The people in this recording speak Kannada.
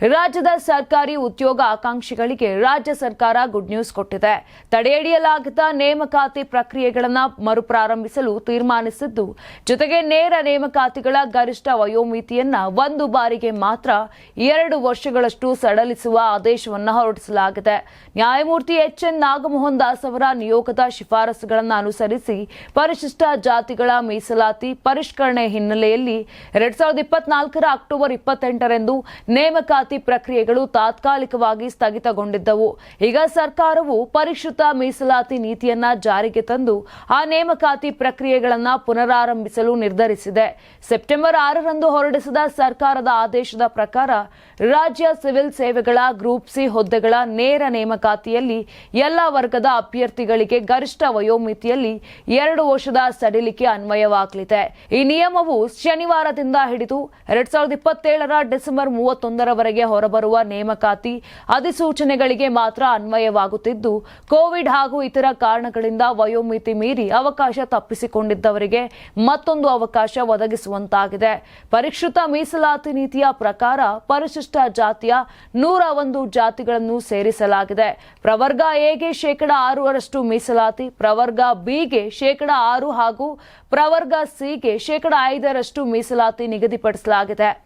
ರಾಜ್ಯದ ಸರ್ಕಾರಿ ಉದ್ಯೋಗ ಆಕಾಂಕ್ಷಿಗಳಿಗೆ ರಾಜ್ಯ ಸರ್ಕಾರ ಗುಡ್ ನ್ಯೂಸ್ ಕೊಟ್ಟಿದೆ. ತಡೆಹಿಡಿಯಲಾಗದ ನೇಮಕಾತಿ ಪ್ರಕ್ರಿಯೆಗಳನ್ನು ಮರುಪ್ರಾರಂಭಿಸಲು ತೀರ್ಮಾನಿಸಿದ್ದು, ಜೊತೆಗೆ ನೇರ ನೇಮಕಾತಿಗಳ ಗರಿಷ್ಠ ವಯೋಮಿತಿಯನ್ನ ಒಂದು ಬಾರಿಗೆ ಮಾತ್ರ ಎರಡು ವರ್ಷಗಳಷ್ಟು ಸಡಲಿಸುವ ಆದೇಶವನ್ನು ಹೊರಡಿಸಲಾಗಿದೆ. ನ್ಯಾಯಮೂರ್ತಿ ಎಚ್. ಎನ್. ನಾಗಮೋಹನ್ ದಾಸ್ ಅವರ ನಿಯೋಗದ ಶಿಫಾರಸುಗಳನ್ನು ಅನುಸರಿಸಿ ಪರಿಶಿಷ್ಟ ಜಾತಿಗಳ ಮೀಸಲಾತಿ ಪರಿಷ್ಕರಣೆ ಹಿನ್ನೆಲೆಯಲ್ಲಿ ಎರಡ್ ಸಾವಿರದ ಇಪ್ಪತ್ನಾಲ್ಕರ ಅಕ್ಟೋಬರ್ ಇಪ್ಪತ್ತೆಂಟರಂದು ನೇಮಕಾತಿ ಪ್ರಕ್ರಿಯೆಗಳು ತಾತ್ಕಾಲಿಕವಾಗಿ ಸ್ಥಗಿತಗೊಂಡಿದ್ದವು. ಈಗ ಸರ್ಕಾರವು ಪರಿಷ್ಕೃತ ಮೀಸಲಾತಿ ನೀತಿಯನ್ನ ಜಾರಿಗೆ ತಂದು ಆ ನೇಮಕಾತಿ ಪ್ರಕ್ರಿಯೆಗಳನ್ನು ಪುನರಾರಂಭಿಸಲು ನಿರ್ಧರಿಸಿದೆ. ಸೆಪ್ಟೆಂಬರ್ ಆರರಂದು ಹೊರಡಿಸಿದ ಸರ್ಕಾರದ ಆದೇಶದ ಪ್ರಕಾರ ರಾಜ್ಯ ಸಿವಿಲ್ ಸೇವೆಗಳ ಗ್ರೂಪ್ ಸಿ ಹುದ್ದೆಗಳ ನೇರ ನೇಮಕಾತಿಯಲ್ಲಿ ಎಲ್ಲ ವರ್ಗದ ಅಭ್ಯರ್ಥಿಗಳಿಗೆ ಗರಿಷ್ಠ ವಯೋಮಿತಿಯಲ್ಲಿ ಎರಡು ವರ್ಷದ ಸಡಿಲಿಕೆ ಅನ್ವಯವಾಗಲಿದೆ. ಈ ನಿಯಮವು ಶನಿವಾರದಿಂದ ಹಿಡಿದು ಎರಡ್ ಸಾವಿರದ ಇಪ್ಪತ್ತೇಳರ ಡಿಸೆಂಬರ್ ಮೂವತ್ತೊಂದರವರೆಗೆ ಹೊರಬರುವ ನೇಮಕಾತಿ ಅಧಿಸೂಚನೆಗಳಿಗೆ ಮಾತ್ರ ಅನ್ವಯವಾಗುತ್ತಿದ್ದು, ಕೋವಿಡ್ ಹಾಗೂ ಇತರ ಕಾರಣಗಳಿಂದ ವಯೋಮಿತಿ ಮೀರಿ ಅವಕಾಶ ತಪ್ಪಿಸಿಕೊಂಡಿದ್ದವರಿಗೆ ಮತ್ತೊಂದು ಅವಕಾಶ ಒದಗಿಸುವಂತಾಗಿದೆ. ಪರಿಷ್ಕೃತ ಮೀಸಲಾತಿ ನೀತಿಯ ಪ್ರಕಾರ ಪರಿಶಿಷ್ಟ ಜಾತಿಯ ನೂರ ಒಂದು ಜಾತಿಗಳನ್ನು ಸೇರಿಸಲಾಗಿದೆ. ಪ್ರವರ್ಗ ಎಗೆ ಶೇಕಡ ಆರರಷ್ಟು ಮೀಸಲಾತಿ, ಪ್ರವರ್ಗ ಬಿಗೆ ಶೇಕಡ ಆರು ಹಾಗೂ ಪ್ರವರ್ಗ ಸಿಗೆ ಶೇಕಡ ಐದರಷ್ಟು ಮೀಸಲಾತಿ ನಿಗದಿಪಡಿಸಲಾಗಿದೆ.